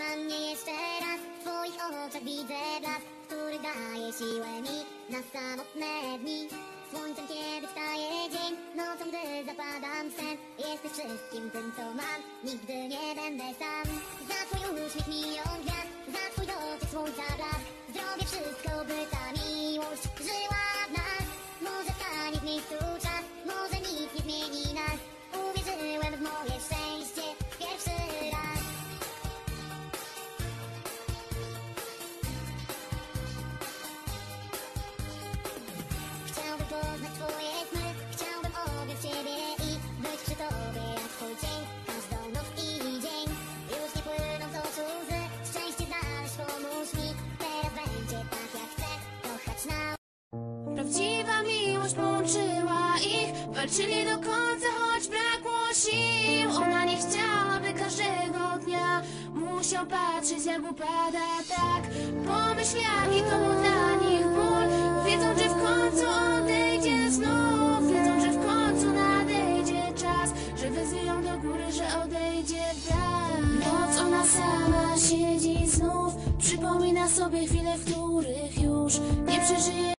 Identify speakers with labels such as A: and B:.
A: na mnie jeszcze raz W twoich oczach widzę blask Który daje siłę mi Na samotne dni. Słońcem kiedy wstaje dzień Nocą gdy zapadam sen. Jesteś wszystkim tym co mam Nigdy nie będę sam. Za twój uśmiech milion gwiazd Za twój dotyk słońca
B: Walczyli do końca, choć brakło sił. Ona nie chciałaby każdego dnia. Musiał patrzeć jak upada tak. Pomyśl jaki to był dla nich ból. Wiedzą, że w końcu odejdzie znów. Wiedzą, że w końcu nadejdzie czas Że wezwie ją do góry, że odejdzie brak Noc ona sama siedzi znów. Przypomina sobie chwile, w których już nie przeżyje